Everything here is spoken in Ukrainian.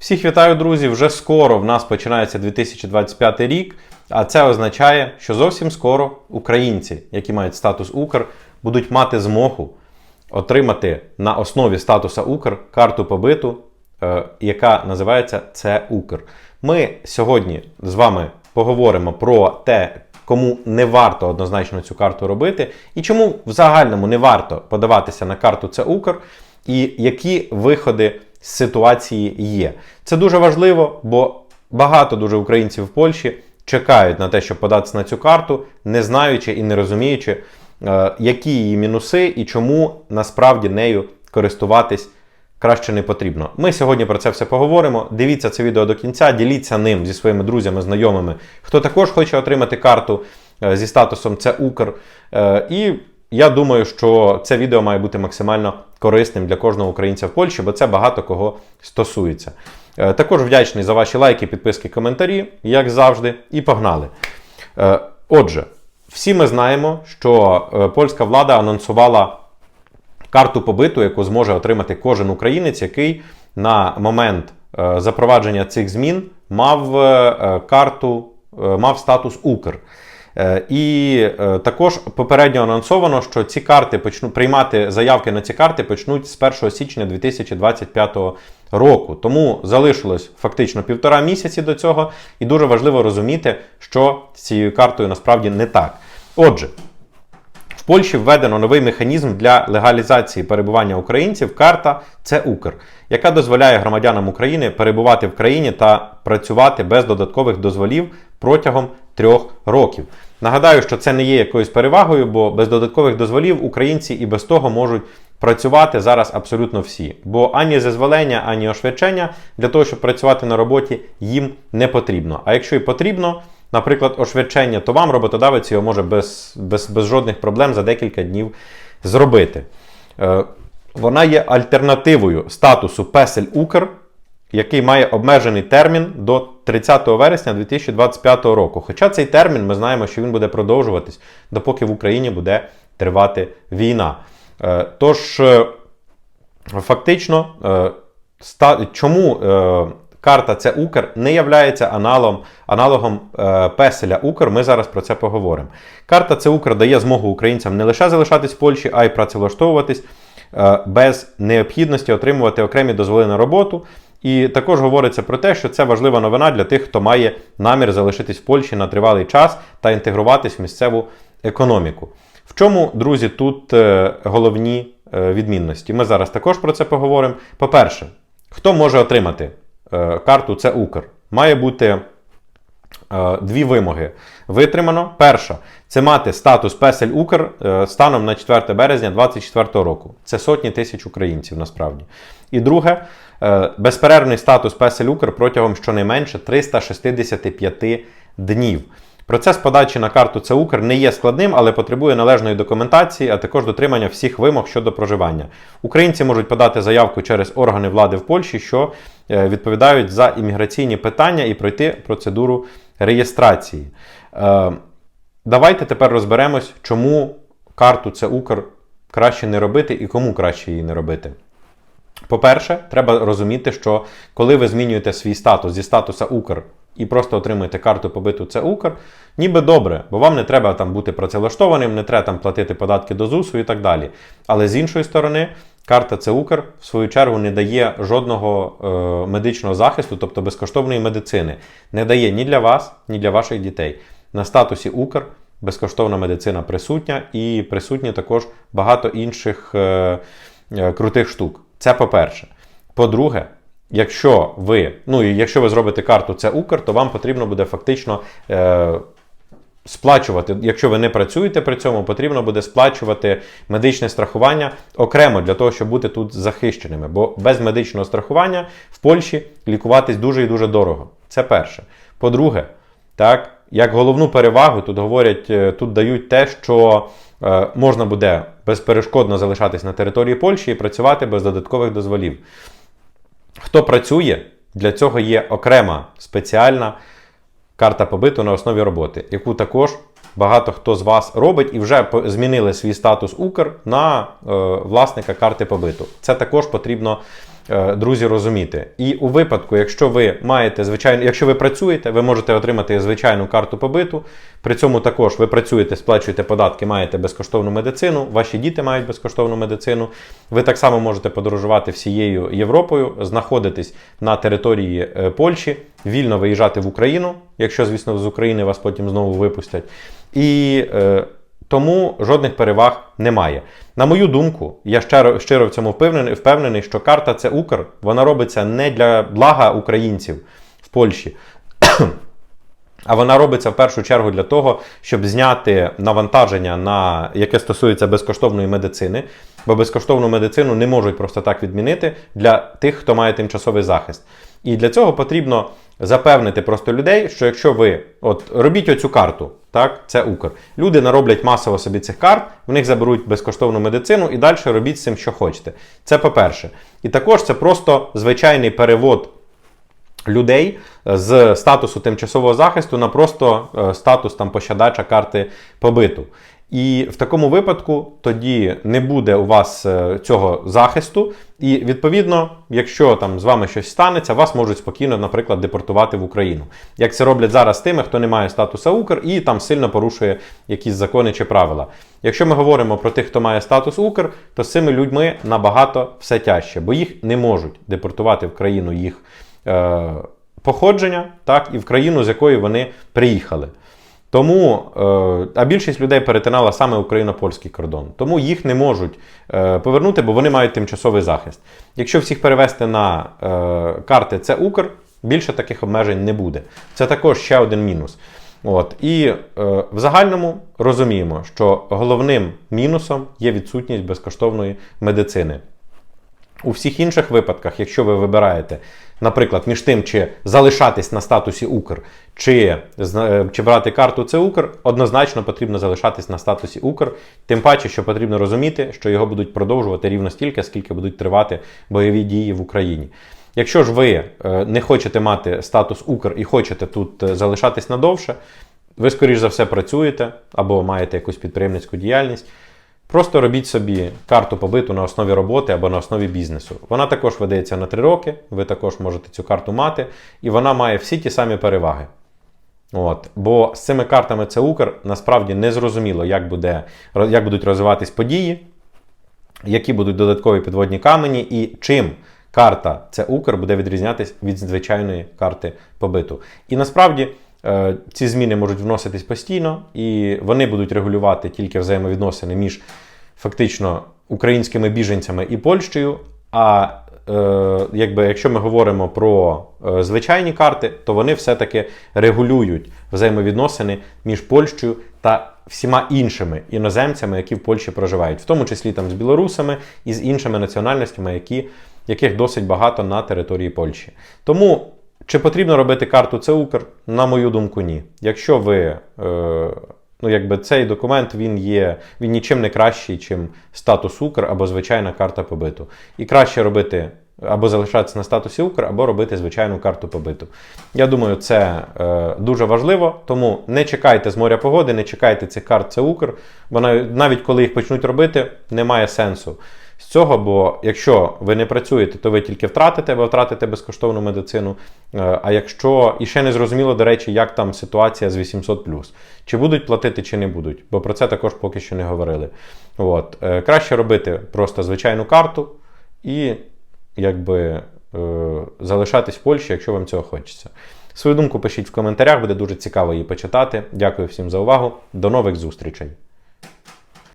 Всіх вітаю, друзі! Вже скоро в нас починається 2025 рік, а це означає, що зовсім скоро українці, які мають статус Укр, будуть мати змогу отримати на основі статуса Укр карту побиту, е, яка називається Це Укр. Ми сьогодні з вами поговоримо про те, кому не варто однозначно цю карту робити, і чому в загальному не варто подаватися на карту Це Укр, і які виходи ситуації є. Це дуже важливо, бо багато дуже українців в Польщі чекають на те, щоб податися на цю карту, не знаючи і не розуміючи, е, які її мінуси і чому насправді нею користуватись краще не потрібно. Ми сьогодні про це все поговоримо. Дивіться це відео до кінця, діліться ним зі своїми друзями, знайомими, хто також хоче отримати карту е, зі статусом це Укр. Е, І я думаю, що це відео має бути максимально корисним для кожного українця в Польщі, бо це багато кого стосується. Е, Також вдячний за ваші лайки, підписки, коментарі, як завжди, і погнали. Е, Отже, всі ми знаємо, що е, польська влада анонсувала карту побиту, яку зможе отримати кожен українець, який на момент запровадження цих змін мав карту, мав статус Укр. Е, І е, також попередньо анонсовано, що ці карти почнуть приймати заявки на ці карти почнуть з 1 січня 2025 року. Тому залишилось фактично півтора місяці до цього, і дуже важливо розуміти, що з цією картою насправді не так. Отже, в Польщі введено новий механізм для легалізації перебування українців. Карта це Укр, яка дозволяє громадянам України перебувати в країні та працювати без додаткових дозволів протягом трьох років. Нагадаю, що це не є якоюсь перевагою, бо без додаткових дозволів українці і без того можуть працювати зараз абсолютно всі. Бо ані зазволення, ані освячення для того, щоб працювати на роботі, їм не потрібно. А якщо і потрібно, наприклад, освячення, то вам роботодавець його може без, без, без жодних проблем за декілька днів зробити. Е, Вона є альтернативою статусу Песель Укр, який має обмежений термін до 30 вересня 2025 року. Хоча цей термін ми знаємо, що він буде продовжуватись, допоки в Україні буде тривати війна. Е, Тож, е, фактично, е, чому карта це Укр не являється аналогом, аналогом песеля Укр, ми зараз про це поговоримо. Карта це Укр дає змогу українцям не лише залишатись в Польщі, а й працевлаштовуватись без необхідності отримувати окремі дозволи на роботу. І також говориться про те, що це важлива новина для тих, хто має намір залишитись в Польщі на тривалий час та інтегруватись в місцеву економіку. В чому, друзі, тут е, головні е, відмінності? Ми зараз також про це поговоримо. По-перше, хто може отримати е, карту це Укр? Має бути дві вимоги. Витримано. Перша це мати статус Песель Укр е, станом на 4 березня 2024 року. Це сотні тисяч українців насправді. І друге, е, безперервний статус Песель Укр протягом щонайменше 365 днів. Процес подачі на карту це Укр не є складним, але потребує належної документації, а також дотримання всіх вимог щодо проживання. Українці можуть подати заявку через органи влади в Польщі, що е, відповідають за імміграційні питання і пройти процедуру реєстрації. Е, Давайте тепер розберемось, чому карту це Укр краще не робити і кому краще її не робити. По-перше, треба розуміти, що коли ви змінюєте свій статус зі статуса Укр і просто отримуєте карту побиту це Укр, ніби добре, бо вам не треба там бути працевлаштованим, не треба там платити податки до ЗУСу і так далі. Але з іншої сторони, карта це Укр в свою чергу не дає жодного е, медичного захисту, тобто безкоштовної медицини. Не дає ні для вас, ні для ваших дітей. На статусі Укр безкоштовна медицина присутня, і присутні також багато інших е, е, крутих штук. Це по-перше. По-друге, якщо ви, ну якщо ви зробите карту це Укр, то вам потрібно буде фактично е, сплачувати. Якщо ви не працюєте при цьому, потрібно буде сплачувати медичне страхування окремо для того, щоб бути тут захищеними. Бо без медичного страхування в Польщі лікуватись дуже і дуже дорого. Це перше. По-друге, так, як головну перевагу тут говорять, е, тут дають те, що е, можна буде безперешкодно залишатись на території Польщі і працювати без додаткових дозволів. Хто працює, для цього є окрема спеціальна карта побиту на основі роботи, яку також багато хто з вас робить і вже змінили свій статус Укр на е, власника карти побиту. Це також потрібно е, друзі, розуміти. І у випадку, якщо ви маєте звичайно, якщо ви працюєте, ви можете отримати звичайну карту побиту. При цьому також ви працюєте, сплачуєте податки, маєте безкоштовну медицину, ваші діти мають безкоштовну медицину. Ви так само можете подорожувати всією Європою, знаходитись на території е, Польщі, вільно виїжджати в Україну, якщо, звісно, з України вас потім знову випустять. І е, тому жодних переваг немає. На мою думку, я щиро, щиро в цьому впевнений, впевнений, що карта це Укр, вона робиться не для блага українців в Польщі. А вона робиться в першу чергу для того, щоб зняти навантаження, на яке стосується безкоштовної медицини, бо безкоштовну медицину не можуть просто так відмінити для тих, хто має тимчасовий захист. І для цього потрібно запевнити просто людей, що якщо ви от робіть оцю карту, так, це Укр. Люди нароблять масово собі цих карт, в них заберуть безкоштовну медицину і далі робіть з цим, що хочете. Це по-перше. І також це просто звичайний перевод людей з статусу тимчасового захисту на просто е, статус там пощадача карти побиту. І в такому випадку тоді не буде у вас е, цього захисту, і відповідно, якщо там з вами щось станеться, вас можуть спокійно, наприклад, депортувати в Україну. Як це роблять зараз тими, хто не має статуса Укр і там сильно порушує якісь закони чи правила. Якщо ми говоримо про тих, хто має статус Укр, то з цими людьми набагато все тяжче, бо їх не можуть депортувати в країну їх е, походження, так, і в країну, з якої вони приїхали. Тому, е, а більшість людей перетинала саме україно-польський кордон. Тому їх не можуть е, повернути, бо вони мають тимчасовий захист. Якщо всіх перевести на е, карти це Укр, більше таких обмежень не буде. Це також ще один мінус. От. І е, в загальному розуміємо, що головним мінусом є відсутність безкоштовної медицини. У всіх інших випадках, якщо ви вибираєте, наприклад, між тим, чи залишатись на статусі Укр, чи, зна- чи брати карту це Укр, однозначно потрібно залишатись на статусі Укр. Тим паче, що потрібно розуміти, що його будуть продовжувати рівно стільки, скільки будуть тривати бойові дії в Україні. Якщо ж ви е, не хочете мати статус Укр і хочете тут е, залишатись надовше, ви, скоріш за все, працюєте або маєте якусь підприємницьку діяльність. Просто робіть собі карту побиту на основі роботи або на основі бізнесу. Вона також видається на 3 роки, ви також можете цю карту мати, і вона має всі ті самі переваги. От. Бо з цими картами це Укр насправді не зрозуміло, як, буде, як будуть розвиватись події, які будуть додаткові підводні камені, і чим карта це Укр буде відрізнятися від звичайної карти побиту. І насправді. Е, Ці зміни можуть вноситись постійно, і вони будуть регулювати тільки взаємовідносини між фактично українськими біженцями і Польщею. А е, якби, якщо ми говоримо про е, звичайні карти, то вони все-таки регулюють взаємовідносини між Польщею та всіма іншими іноземцями, які в Польщі проживають, в тому числі там з білорусами і з іншими національностями, які, яких досить багато на території Польщі. Тому. Чи потрібно робити карту це Укр? На мою думку, ні. Якщо ви, е, ну якби цей документ він є, він нічим не кращий, чим статус Укр або звичайна карта побиту. І краще робити або залишатися на статусі Укр, або робити звичайну карту побиту. Я думаю, це е, дуже важливо, тому не чекайте з моря погоди, не чекайте цих карт це Укр, бо навіть коли їх почнуть робити, немає сенсу з цього, бо якщо ви не працюєте, то ви тільки втратите, ви втратите безкоштовну медицину. Е, А якщо і ще не зрозуміло, до речі, як там ситуація з 800 чи будуть платити, чи не будуть, бо про це також поки що не говорили. От. Е, Краще робити просто звичайну карту і якби е, залишатись в Польщі, якщо вам цього хочеться. Свою думку пишіть в коментарях, буде дуже цікаво її почитати. Дякую всім за увагу. До нових зустрічей!